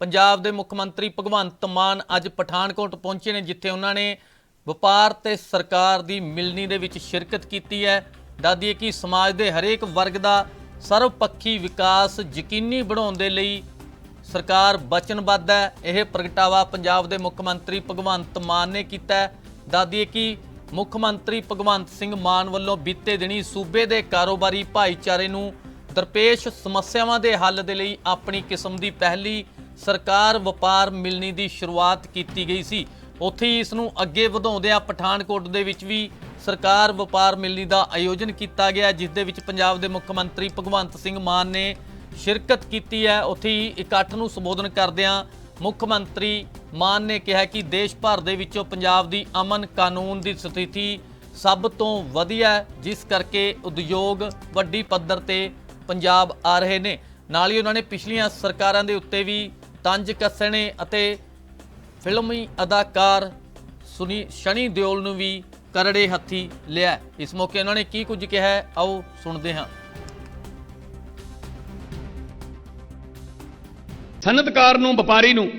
ਪੰਜਾਬ ਦੇ ਮੁੱਖ ਮੰਤਰੀ ਭਗਵੰਤ ਮਾਨ ਅੱਜ ਪਠਾਨਕੋਟ ਪਹੁੰਚੇ ਨੇ, ਜਿੱਥੇ ਉਹਨਾਂ ਨੇ ਵਪਾਰ ਤੇ ਸਰਕਾਰ ਦੀ ਮਿਲਣੀ ਦੇ ਵਿੱਚ ਸ਼ਿਰਕਤ ਕੀਤੀ ਹੈ। ਦੱਸਦੀਏ ਕਿ ਸਮਾਜ ਦੇ ਹਰੇਕ ਵਰਗ ਦਾ ਸਰਵਪੱਖੀ ਵਿਕਾਸ ਯਕੀਨੀ ਬਣਾਉਣ ਦੇ ਲਈ ਸਰਕਾਰ ਵਚਨਬੱਧ ਹੈ। ਇਹ ਪ੍ਰਗਟਾਵਾ ਪੰਜਾਬ ਦੇ ਮੁੱਖ ਮੰਤਰੀ ਭਗਵੰਤ ਮਾਨ ਨੇ ਕੀਤਾ ਹੈ ਕਿ ਮੁੱਖ ਮੰਤਰੀ ਭਗਵੰਤ ਸਿੰਘ ਮਾਨ ਵੱਲੋਂ ਬੀਤੇ ਦਿਨੀ ਸੂਬੇ ਦੇ ਕਾਰੋਬਾਰੀ ਭਾਈਚਾਰੇ ਨੂੰ ਦਰਪੇਸ਼ ਸਮੱਸਿਆਵਾਂ ਦੇ ਹੱਲ ਦੇ ਲਈ ਆਪਣੀ ਕਿਸਮ ਦੀ ਪਹਿਲੀ ਸਰਕਾਰ ਵਪਾਰ ਮਿਲਣੀ ਦੀ ਸ਼ੁਰੂਆਤ ਕੀਤੀ ਗਈ ਸੀ। ਉੱਥੇ ਹੀ ਇਸ ਨੂੰ ਅੱਗੇ ਵਧਾਉਂਦਿਆਂ ਪਠਾਨਕੋਟ ਦੇ ਵਿੱਚ ਵੀ ਸਰਕਾਰ ਵਪਾਰ ਮਿਲਣੀ ਦਾ ਆਯੋਜਨ ਕੀਤਾ ਗਿਆ, ਜਿਸ ਦੇ ਵਿੱਚ ਪੰਜਾਬ ਦੇ ਮੁੱਖ ਮੰਤਰੀ ਭਗਵੰਤ ਸਿੰਘ ਮਾਨ ਨੇ ਸ਼ਿਰਕਤ ਕੀਤੀ ਹੈ। ਉੱਥੇ ਹੀ ਇਕੱਠ ਨੂੰ ਸੰਬੋਧਨ ਕਰਦਿਆਂ ਮੁੱਖ ਮੰਤਰੀ ਮਾਨ ਨੇ ਕਿਹਾ ਕਿ ਦੇਸ਼ ਭਰ ਦੇ ਵਿੱਚੋਂ ਪੰਜਾਬ ਦੀ ਅਮਨ ਕਾਨੂੰਨ ਦੀ ਸਥਿਤੀ ਸਭ ਤੋਂ ਵਧੀਆ ਜਿਸ ਕਰਕੇ ਉਦਯੋਗ ਵੱਡੀ ਪੱਧਰ ਤੇ ਪੰਜਾਬ ਆ ਰਹੇ ਨੇ। ਨਾਲ ਹੀ ਉਹਨਾਂ ਨੇ ਪਿਛਲੀਆਂ ਸਰਕਾਰਾਂ ਦੇ ਉੱਤੇ ਵੀ ਤੰਜ ਕੱਸਣੇ ਅਤੇ ਫਿਲਮੀ ਅਦਾਕਾਰ ਸੁਨੀ, ਸ਼ਨੀ ਦਿਓਲ ਨੂੰ ਵੀ ਕਰੜੇ ਹੱਥੀ ਲਿਆ। ਇਸ ਮੌਕੇ ਉਹਨਾਂ ਨੇ ਕੀ ਕੁਝ ਕਿਹਾ ਆਓ ਸੁਣਦੇ ਹਾਂ। ਸਨਅਤਕਾਰ ਨੂੰ, ਵਪਾਰੀ ਨੂੰ,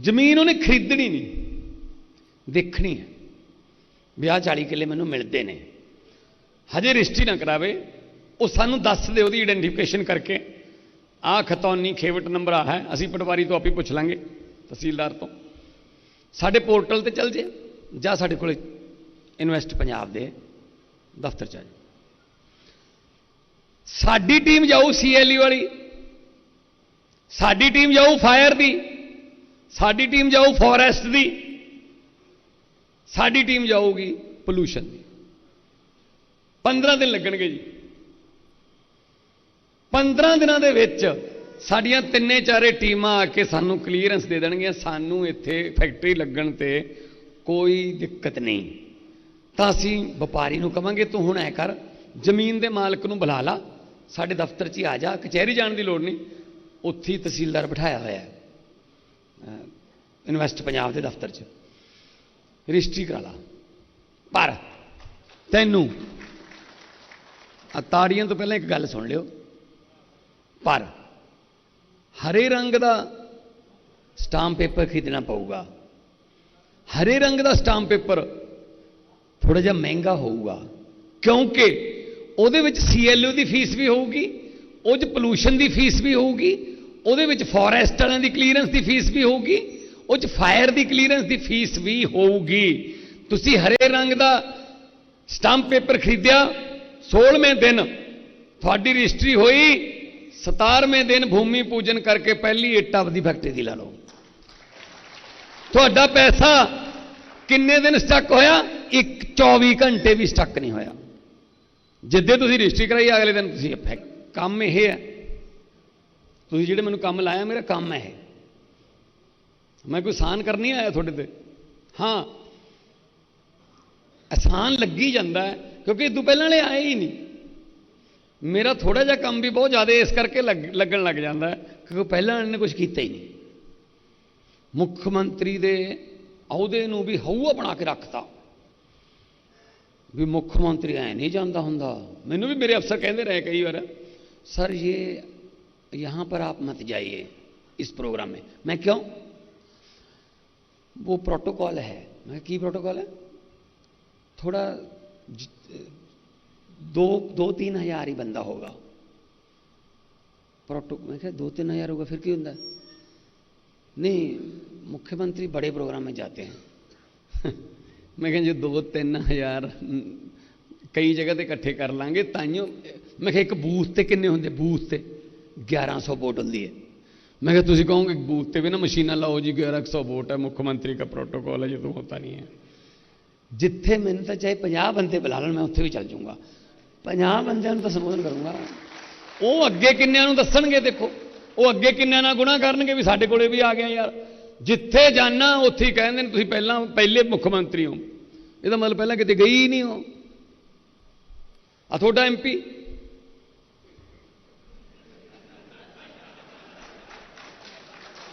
ਜ਼ਮੀਨ ਉਹਨੇ ਖਰੀਦਣੀ ਨਹੀਂ, ਦੇਖਣੀ ਹੈ। ਵੀ 40 ਕਿੱਲੇ ਮੈਨੂੰ ਮਿਲਦੇ ਨੇ। ਹਜੇ ਰਜਿਸਟਰੀ ਨਾ ਕਰਾਵੇ, ਉਹ ਸਾਨੂੰ ਦੱਸ ਦੇ ਉਹਦੀ ਆਇਡੈਂਟੀਫਿਕੇਸ਼ਨ ਕਰਕੇ। ਆਹ ਖਤੌਨੀ ਖੇਵਟ ਨੰਬਰ ਆ ਹੈ, ਅਸੀਂ ਪਟਵਾਰੀ ਤੋਂ ਆਪੇ ਪੁੱਛ ਲਾਂਗੇ ਤਹਿਸੀਲਦਾਰ ਤੋਂ। ਸਾਡੇ ਪੋਰਟਲ ਤੇ ਚੱਲ ਜੇ, ਜਾਂ ਸਾਡੇ ਕੋਲੇ ਇਨਵੈਸਟ ਪੰਜਾਬ ਦੇ ਦਫ਼ਤਰ ਚ ਆ ਜਾਓ ਸਾਡੀ ਟੀਮ ਜਾਊ ਸੀਐਲਈ ਵਾਲੀ, ਸਾਡੀ ਟੀਮ ਜਾਊ ਫਾਇਰ ਦੀ, ਸਾਡੀ ਟੀਮ ਜਾਊ ਫੋਰੈਸਟ ਦੀ, ਸਾਡੀ ਟੀਮ ਜਾਊਗੀ ਪੋਲੂਸ਼ਨ ਦੀ। 15 ਦਿਨ ਲੱਗਣਗੇ ਜੀ। 15 ਦਿਨਾਂ ਦੇ ਵਿੱਚ ਸਾਡੀਆਂ ਤਿੰਨੇ ਚਾਰੇ ਟੀਮਾਂ ਆ ਕੇ ਸਾਨੂੰ ਕਲੀਅਰੈਂਸ ਦੇ ਦੇਣਗੀਆਂ। ਸਾਨੂੰ ਇੱਥੇ ਫੈਕਟਰੀ ਲੱਗਣ ਤੇ ਕੋਈ ਦਿੱਕਤ ਨਹੀਂ। ਤਾਂ ਅਸੀਂ ਵਪਾਰੀ ਨੂੰ ਕਵਾਂਗੇ, ਤੂੰ ਹੁਣ ਐ ਕਰ, ਜ਼ਮੀਨ ਦੇ ਮਾਲਕ ਨੂੰ ਬੁਲਾ ਲਾ। ਸਾਡੇ ਦਫ਼ਤਰ 'ਚ ਹੀ ਆ ਜਾ, ਕਚਹਿਰੀ ਜਾਣ ਦੀ ਲੋੜ ਨਹੀਂ। ਉੱਥੇ ਹੀ ਤਹਿਸੀਲਦਾਰ ਬਿਠਾਇਆ ਹੋਇਆ ਹੈ ਇਨਵੈਸਟ ਪੰਜਾਬ ਦੇ ਦਫ਼ਤਰ 'ਚ। ਰਜਿਸਟਰੀ ਕਰਾ ਲਾ। ਪਰ ਤੈਨੂੰ ਆ ਤਾੜੀਆਂ ਤੋਂ ਪਹਿਲਾਂ ਇੱਕ ਗੱਲ ਸੁਣ ਲਿਓ। ਪਰ ਹਰੇ ਰੰਗ ਦਾ ਸਟਾਂਪ ਪੇਪਰ ਖਰੀਦਣਾ ਪਊਗਾ। ਹਰੇ ਰੰਗ ਦਾ ਸਟਾਂਪ ਪੇਪਰ ਥੋੜਾ ਜਿਹਾ ਮਹਿੰਗਾ ਹੋਊਗਾ, ਕਿਉਂਕਿ ਉਹਦੇ ਵਿੱਚ ਸੀਐਲਓ ਦੀ ਫੀਸ ਵੀ ਹੋਊਗੀ, ਉਹ 'ਚ ਪੋਲੂਸ਼ਨ ਦੀ ਫੀਸ ਵੀ ਹੋਊਗੀ, ਉਹਦੇ ਵਿੱਚ ਫੋਰੈਸਟ ਵਾਲਿਆਂ ਦੀ ਕਲੀਅਰੈਂਸ ਦੀ ਫੀਸ ਵੀ ਹੋਊਗੀ, ਉਹ 'ਚ ਫਾਇਰ ਦੀ ਕਲੀਅਰੈਂਸ ਦੀ ਫੀਸ ਵੀ ਹੋਊਗੀ। ਤੁਸੀਂ ਹਰੇ ਰੰਗ ਦਾ ਸਟਾਂਪ ਪੇਪਰ ਖਰੀਦਿਆ 16ਵੇਂ ਦਿਨ ਤੁਹਾਡੀ ਰਜਿਸਟਰੀ ਹੋਈ 17ਵੇਂ ਦਿਨ ਭੂਮੀ ਪੂਜਨ ਕਰਕੇ ਪਹਿਲੀ ਇੱਟ ਆਪਦੀ ਫੈਕਟਰੀ ਦੀ ਲਾ ਲਓ। ਤੁਹਾਡਾ ਪੈਸਾ ਕਿੰਨੇ ਦਿਨ ਸਟਕ ਹੋਇਆ? ਇੱਕ 24 ਘੰਟੇ ਵੀ ਸਟਕ ਨਹੀਂ ਹੋਇਆ। ਜਿੱਦੇ ਤੁਸੀਂ ਰਜਿਸਟਰੀ ਕਰਾਈ, ਅਗਲੇ ਦਿਨ ਤੁਸੀਂ ਫੈਕ- ਕੰਮ ਇਹ ਹੈ। ਤੁਸੀਂ ਜਿਹੜੇ ਮੈਨੂੰ ਕੰਮ ਲਾਇਆ, ਮੇਰਾ ਕੰਮ ਹੈ ਇਹ। ਮੈਂ ਕੋਈ ਆਸਾਨ ਕਰ ਨਹੀਂ ਆਇਆ ਤੁਹਾਡੇ ਤੇ? ਹਾਂ। ਆਸਾਨ ਲੱਗੀ ਜਾਂਦਾ ਕਿਉਂਕਿ ਇਹ ਇਦੋਂ ਪਹਿਲਾਂ ਵਾਲੇ ਆਏ ਹੀ ਨਹੀਂ। ਮੇਰਾ ਥੋੜਾ ਜਿਹਾ ਕੰਮ ਵੀ ਬਹੁਤ ਜ਼ਿਆਦਾ ਇਸ ਕਰਕੇ ਲੱਗ- ਲੱਗਣ ਲੱਗ ਜਾਂਦਾ ਹੈ ਕਿਉਂਕਿ ਪਹਿਲਾਂ ਵਾਲੇ ਨੇ ਕੁਝ ਕੀਤਾ ਹੀ ਨਹੀਂ ਮੁੱਖ ਮੰਤਰੀ ਦੇ ਅਹੁਦੇ ਨੂੰ ਵੀ ਹਊਆ ਬਣਾ ਕੇ ਰੱਖਤਾ ਵੀ ਮੁੱਖ ਮੰਤਰੀ ਐ ਨਹੀਂ ਜਾਂਦਾ ਹੁੰਦਾ ਮੈਨੂੰ ਵੀ ਮੇਰੇ ਅਫਸਰ ਕਹਿੰਦੇ ਰਹੇ ਕਈ ਵਾਰ सर ये यहाँ पर आप मत जाइए इस प्रोग्राम में मैं क्यों वो प्रोटोकॉल है मैं की प्रोटोकॉल है थोड़ा ज- दो दो तीन हजार ही बंदा होगा प्रोटो मैं क्या दो तीन हजार होगा फिर क्यों होता है नहीं मुख्यमंत्री बड़े प्रोग्राम में जाते हैं ਮੈਂ ਕਿਹਾ ਜੇ 2-3 ਹਜ਼ਾਰ ਕਈ ਜਗ੍ਹਾ ਤੇ ਇਕੱਠੇ ਕਰ ਲਾਂਗੇ ਤਾਈਓ ਮੈਂ ਕਿਹਾ ਇੱਕ ਬੂਥ ਤੇ ਕਿੰਨੇ ਹੁੰਦੇ ਬੂਥ ਤੇ 1100 ਵੋਟ ਹੁੰਦੀ ਹੈ ਮੈਂ ਕਿਹਾ ਤੁਸੀਂ ਕਹੋਗੇ ਬੂਥ ਤੇ ਵੀ ਨਾ ਮਸ਼ੀਨਾਂ ਲਾਓ ਜੀ 1100 ਵੋਟ ਹੈ ਮੁੱਖ ਮੰਤਰੀ ਦਾ ਪ੍ਰੋਟੋਕਾਲ ਹੈ ਜੇ ਤੋਂ ਹੋਤਾ ਨਹੀਂ ਹੈ ਜਿੱਥੇ ਮੈਨੂੰ ਤਾਂ ਚਾਹੇ 50 ਬੰਦੇ ਬੁਲਾ ਲੈਣ ਮੈਂ ਉੱਥੇ ਵੀ ਚੱਲ ਜਾਊਂਗਾ 50 ਬੰਦਿਆਂ ਨੂੰ ਤਾਂ ਸੰਬੋਧਨ ਕਰੂੰਗਾ। ਉਹ ਅੱਗੇ ਕਿੰਨਿਆਂ ਨੂੰ ਦੱਸਣਗੇ ਦੇਖੋ। ਉਹ ਅੱਗੇ ਕਿੰਨਿਆਂ ਨਾਲ ਗੁਨਾਹ ਕਰਨਗੇ ਵੀ ਸਾਡੇ ਕੋਲੇ ਵੀ ਆ ਗਿਆ ਯਾਰ। ਜਿੱਥੇ ਜਾਣਾ, ਉੱਥੇ ਹੀ ਕਹਿੰਦੇ ਨੇ ਤੁਸੀਂ ਪਹਿਲਾਂ, ਪਹਿਲੇ ਮੁੱਖ ਮੰਤਰੀ ਹੋ। ਇਹਦਾ ਮਤਲਬ ਪਹਿਲਾਂ ਕਿਤੇ ਗਈ ਹੀ ਨਹੀਂ ਹੋ। ਆ ਤੁਹਾਡਾ ਐਮਪੀ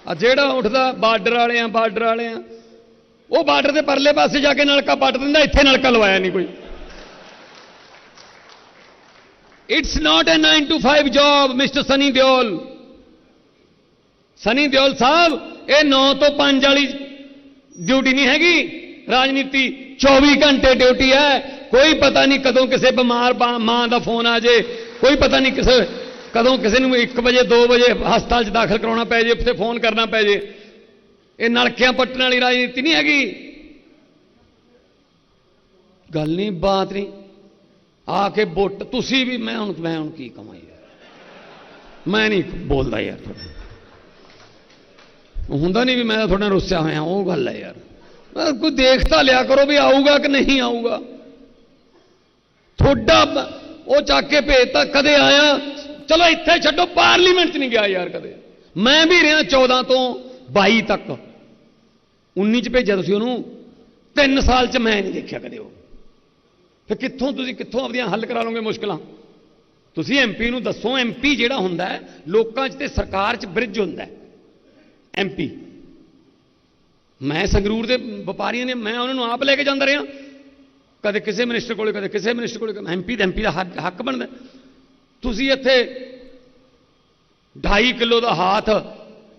ਆ ਜਿਹੜਾ ਉੱਠਦਾ ਬਾਰਡਰ ਵਾਲੇ ਆ ਬਾਰਡਰ ਵਾਲੇ ਆ ਉਹ ਬਾਰਡਰ ਦੇ ਪਰਲੇ ਪਾਸੇ ਜਾ ਕੇ ਨਲਕਾ ਪੱਟ ਦਿੰਦਾ, ਇੱਥੇ ਨਲਕਾ ਲਵਾਇਆ ਨਹੀਂ ਕੋਈ। It's not a 9 to 5 job mister Sunny Deol Sunny Deol ਸਾਹਿਬ ਇਹ 9 ਤੋਂ 5 ਵਾਲੀ ਡਿਊਟੀ ਨਹੀਂ ਹੈਗੀ। ਰਾਜਨੀਤੀ 24 ਘੰਟੇ ਡਿਊਟੀ ਹੈ। ਕੋਈ ਪਤਾ ਨਹੀਂ ਕਦੋਂ ਕਿਸੇ ਬਿਮਾਰ ਮਾਂ ਦਾ ਫੋਨ ਆ ਜੇ। ਕੋਈ ਪਤਾ ਨਹੀਂ ਕਿਸੇ ਕਦੋਂ ਕਿਸੇ ਨੂੰ 1 ਵਜੇ 2 ਵਜੇ ਹਸਪਤਾਲ 'ਚ ਦਾਖਲ ਕਰਾਉਣਾ ਪੈ ਜੇ, ਉੱਥੇ ਫੋਨ ਕਰਨਾ ਪੈ ਜੇ। ਇਹ ਨਲਕਿਆਂ ਪੱਟਣ ਵਾਲੀ ਰਾਜਨੀਤੀ ਨਹੀਂ ਹੈਗੀ। ਗੱਲ ਨਹੀਂ, ਬਾਤ ਨਹੀਂ। ਆ ਕੇ ਵੋਟ ਤੁਸੀਂ ਵੀ, ਮੈਂ ਹੁਣ ਮੈਂ ਹੁਣ ਕੀ ਕਮਾਂ ਯਾਰ? ਮੈਂ ਨਹੀਂ ਬੋਲਦਾ ਯਾਰ ਤੁਹਾਡੇ ਹੁੰਦਾ ਨਹੀਂ ਵੀ ਮੈਂ ਤੁਹਾਡੇ ਰੁੱਸਿਆ ਹੋਇਆ, ਉਹ ਗੱਲ ਹੈ ਯਾਰ। ਕੋਈ ਦੇਖ ਤਾਂ ਲਿਆ ਕਰੋ ਵੀ ਆਊਗਾ ਕਿ ਨਹੀਂ ਆਊਗਾ। ਤੁਹਾਡਾ ਉਹ ਚੱਕ ਕੇ ਭੇਜਤਾ ਕਦੇ ਆਇਆ, ਚਲੋ ਇੱਥੇ ਛੱਡੋ, ਪਾਰਲੀਮੈਂਟ 'ਚ ਨਹੀਂ ਗਿਆ ਯਾਰ ਕਦੇ। ਮੈਂ ਵੀ ਰਿਹਾ 14 ਤੋਂ 22 ਤੱਕ। 19 ਚ ਭੇਜਿਆ ਤੁਸੀਂ ਉਹਨੂੰ 3 ਸਾਲ 'ਚ ਮੈਂ ਨਹੀਂ ਦੇਖਿਆ ਕਦੇ ਉਹ। ਫਿਰ ਕਿੱਥੋਂ ਤੁਸੀਂ ਕਿੱਥੋਂ ਆਪਦੀਆਂ ਹੱਲ ਕਰਾ ਲਓਗੇ ਮੁਸ਼ਕਲਾਂ? ਤੁਸੀਂ ਐਮਪੀ ਨੂੰ ਦੱਸੋ ਐਮਪੀ ਜਿਹੜਾ ਹੁੰਦਾ ਹੈ, ਲੋਕਾਂ 'ਚ ਤੇ ਸਰਕਾਰ 'ਚ ਬ੍ਰਿਜ ਹੁੰਦਾ ਹੈ। ਐਮਪੀ ਮੈਂ ਸੰਗਰੂਰ ਦੇ ਵਪਾਰੀਆਂ ਨੇ, ਮੈਂ ਉਹਨਾਂ ਨੂੰ ਆਪ ਲੈ ਕੇ ਜਾਂਦਾ ਰਿਹਾ। ਕਦੇ ਕਿਸੇ ਮਿਨਿਸਟਰ ਕੋਲੇ, ਕਦੇ ਕਿਸੇ ਮਿਨਿਸਟਰ ਕੋਲੇ ਐਮਪੀ ਦਾ ਐਮਪੀ ਦਾ ਹੱਕ ਹੱਕ ਬਣਦਾ ਤੁਸੀਂ ਇੱਥੇ 2.5 ਕਿਲੋ ਦਾ ਹਾਥ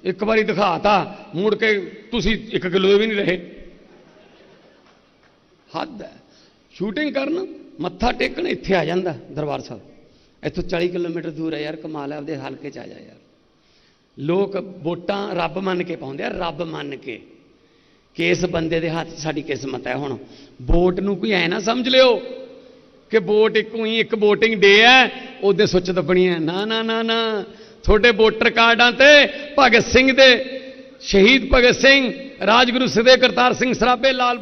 ਇੱਕ ਵਾਰੀ ਦਿਖਾਤਾ, ਮੁੜ ਕੇ ਤੁਸੀਂ 1 ਕਿਲੋ ਵੀ ਨਹੀਂ ਰਹੇ। ਹੱਦ ਹੈ। ਸ਼ੂਟਿੰਗ ਕਰਨ, ਮੱਥਾ ਟੇਕਣ, ਇੱਥੇ ਆ ਜਾਂਦਾ ਦਰਬਾਰ ਸਾਹਿਬ। ਇੱਥੋਂ 40 ਕਿਲੋਮੀਟਰ ਦੂਰ ਹੈ ਯਾਰ, ਕਮਾਲ ਹੈ, ਆਪਦੇ ਹਲਕੇ ਚ ਆ ਜਾ ਯਾਰ। ਲੋਕ ਵੋਟਾਂ ਰੱਬ ਮੰਨ ਕੇ ਪਾਉਂਦੇ ਆ, ਰੱਬ ਮੰਨ ਕੇ। ਕਿ ਇਸ ਬੰਦੇ ਦੇ ਹੱਥ 'ਚ ਸਾਡੀ ਕਿਸਮਤ ਹੈ ਹੁਣ? ਵੋਟ ਨੂੰ ਕੋਈ ਐ ਨਾ ਸਮਝ ਲਿਓ ਕਿ ਵੋਟ ਇੱਕ ਹੀ ਇੱਕ VOTING ਡੇ ਹੈ, ਉਹਦੇ ਸੁੱਚ ਦੱਬਣੀ ਹੈ। ਨਾ ਨਾ ਨਾ ਨਾ। ਤੁਹਾਡੇ ਵੋਟਰ ਕਾਰਡਾਂ ਤੇ ਭਗਤ ਸਿੰਘ ਦੇ, ਸ਼ਹੀਦ ਭਗਤ ਸਿੰਘ, ਰਾਜਗੁਰੂ ਸਿੱਧੇ ਕਰਤਾਰ ਸਿੰਘ ਸਰਾਭੇ, ਲਾਲ